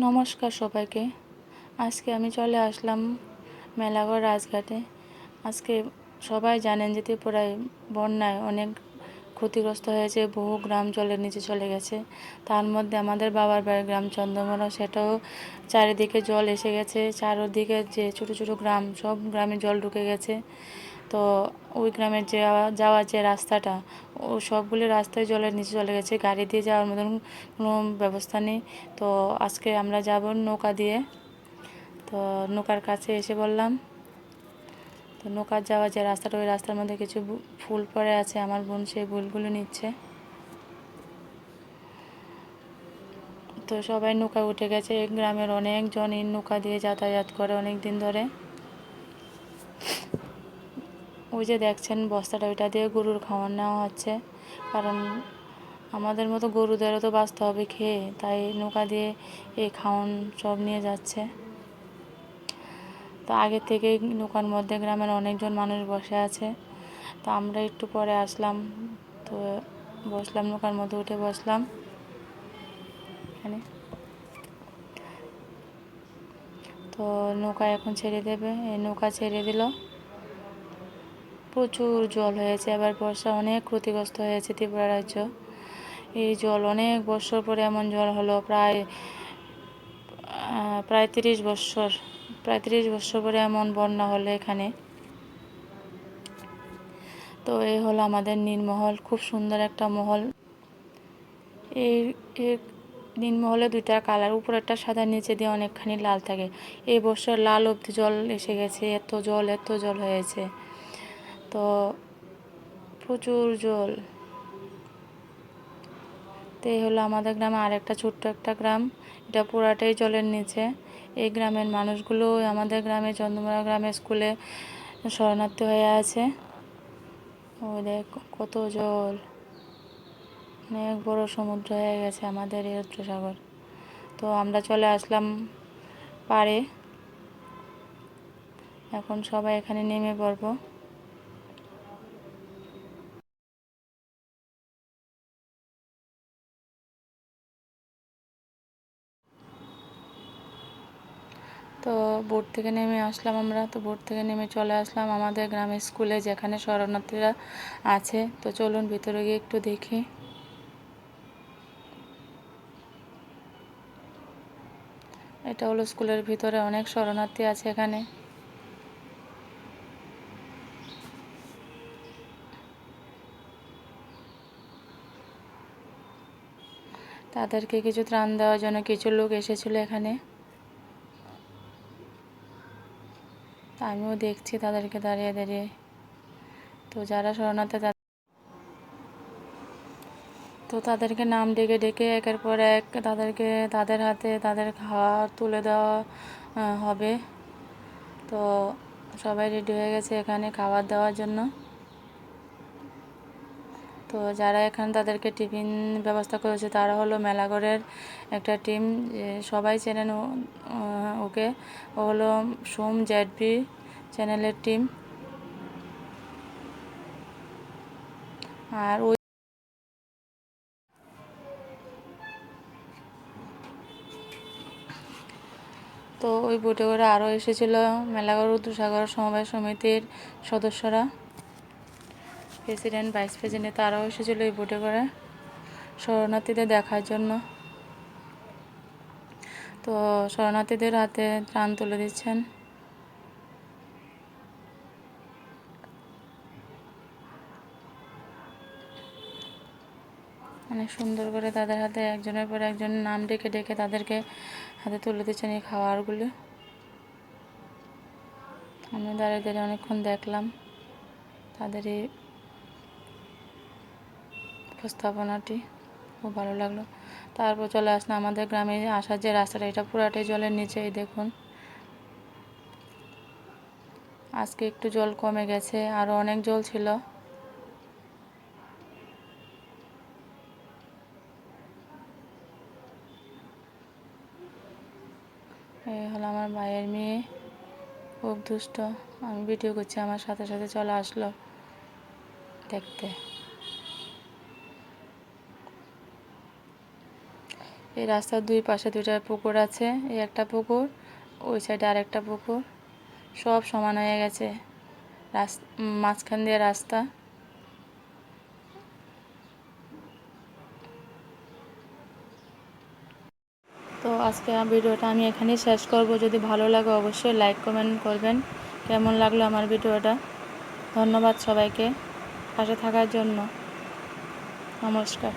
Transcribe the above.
নমস্কার সবাইকে। আজকে আমি চলে আসলাম মেলাগড় রাজঘাটে। আজকে সবাই জানেন যে ত্রিপুরায় বন্যায় অনেক ক্ষতিগ্রস্ত হয়েছে, বহু গ্রাম জলের নিচে চলে গেছে। তার মধ্যে আমাদের বাবার বাড়ির গ্রাম চন্দ্রমোড়া সেটাও চারিদিকে জল এসে গেছে। চারদিকে যে ছোটো ছোটো গ্রাম, সব গ্রামে জল ঢুকে গেছে। তো ওই গ্রামের যাওয়া, যাওয়ার যে রাস্তাটা, ও সবগুলি রাস্তায় জলের নিচে চলে গেছে। গাড়ি দিয়ে যাওয়ার মতন কোনো ব্যবস্থা নেই। তো আজকে আমরা যাব নৌকা দিয়ে। তো নৌকার কাছে এসে বললাম তো নৌকার যাওয়ার যে রাস্তাটা, ওই রাস্তার মধ্যে কিছু ফুল পড়ে আছে। আমার বোন সেই ফুলগুলো নিচ্ছে। তো সবাই নৌকা উঠে গেছে। এই গ্রামের অনেকজন এই নৌকা দিয়ে যাতায়াত করে অনেক দিন ধরে। ওই যে দেখছেন বস্তাটা, ওইটা দিয়ে গরুর খাওয়ার নেওয়া হচ্ছে। কারণ আমাদের মতো গরুদেরও তো বাঁচতে হবে খেয়ে। তাই নৌকা দিয়ে এই খাওয়ান সব নিয়ে যাচ্ছে। তো আগে থেকেই নৌকার মধ্যে গ্রামের অনেকজন মানুষ বসে আছে। তো আমরা একটু পরে আসলাম। তো বসলাম নৌকার মধ্যে উঠে বসলাম। এখানে। তো নৌকা এখন ছেড়ে দেবে। এই নৌকা ছেড়ে দিল। প্রচুর জল হয়েছে। এবার বর্ষা অনেক ক্ষতিগ্রস্ত হয়েছে ত্রিপুরা রাজ্য। এই জল অনেক বছর পরে এমন জল হলো, প্রায় প্রায় তিরিশ বছর প্রায় তিরিশ বছর পরে এমন বন্যা হলো এখানে। তো এই হলো আমাদের নীলমহল খুব সুন্দর একটা মহল। এই নীলমহলে দুইটা কালার, উপরেরটা সাদা, নিচে দিয়ে অনেকখানি লাল থাকে। এই বছর লাল অবধি জল এসে গেছে, এত জল এত জল হয়েছে। তো প্রচুর জল। তো এই হলো আমাদের গ্রামে আরেকটা ছোট্ট একটা গ্রাম। এটা পুরাটাই জলের নিচে। এই গ্রামের মানুষগুলো আমাদের গ্রামে চন্দ্রমোড়া গ্রামে স্কুলে শরণার্থী হয়ে আছে। ও দেখ, কত জল। অনেক বড় সমুদ্র হয়ে গেছে আমাদের এই রুদ্রসাগর। তো আমরা চলে আসলাম পাড়ে। এখন সবাই এখানে নেমে পড়ব। তো বোট থেকে নেমে আসলাম আমরা, তো বোট থেকে নেমে চলে আসলাম আমাদের গ্রামের স্কুলে যেখানে শরণার্থীরা আছে। তো চলুন ভিতরে গিয়ে একটু দেখি। এটা হলো স্কুলের ভিতরে অনেক শরণার্থী আছে এখানে। তাদেরকে কিছু ত্রাণ দেওয়ার জন্য কিছু লোক এসেছিল এখানে। আমিও দেখছি তাদেরকে দাঁড়িয়ে দাঁড়িয়ে। তো যারা শরণার্থী তা- তাদেরকে নাম ডেকে ডেকে একের পর এক তাদেরকে তাদের হাতে তাদের খাওয়া তুলে দেওয়া হবে। তো সবাই রেডি হয়ে গেছে এখানে খাবার দেওয়ার জন্য। তো যারা এখানে তাদেরকে টিফিন ব্যবস্থা করেছে, তারা হলো মেলাগড়ের একটা টিম সবাই চেনেন ওকে। ও হলো সোম জেডবি চ্যানেলের টিম। আর ওই তো ওই বোটে করে আরও এসেছিল মেলাগড় উত্তরসাগর সমবায় সমিতির সদস্যরা। প্রেসিডেন্ট, ভাইস প্রেসিডেন্ট তারাও এসেছিল এই বোটে করে শরণার্থীদের দেখার জন্য। তো শরণার্থীদের হাতে ত্রাণ তুলে দিচ্ছেন। অনেক সুন্দর করে তাদের হাতে একজনের পর একজন নাম ডেকে ডেকে তাদেরকে হাতে তুলে দিচ্ছেন এই খাবারগুলো। আমি দাঁড়িয়ে দাঁড়িয়ে অনেকক্ষণ দেখলাম তাদের এই উপস্থাপনাটি। খুব ভালো লাগল। তারপর চলে আসলাম আমাদের গ্রামে আসার যে রাস্তাটা, এটা পুরাটাই জলের নিচে, এই দেখুন। আজকে একটু জল কমে গেছে আরও অনেক জল ছিল। এই হলো আমার ভাইয়ের মেয়ে। খুব দুষ্ট। আমি ভিডিও করছি, আমার সাথে সাথে চলে আসলো দেখতে। এই রাস্তার দুই পাশে দুইটা পুকুর আছে, এই একটা পুকুর, ওই সাইডে আরেকটা পুকুর। সব সমান হয়ে গেছে। রাস- মাঝখান দিয়ে রাস্তা। তো আজকে ভিডিওটা আমি এখানেই শেষ করব। যদি ভালো লাগে অবশ্যই লাইক কমেন্ট করবেন। কেমন লাগল আমার ভিডিওটা? ধন্যবাদ সবাইকে। পাশে থাকার জন্য। নমস্কার।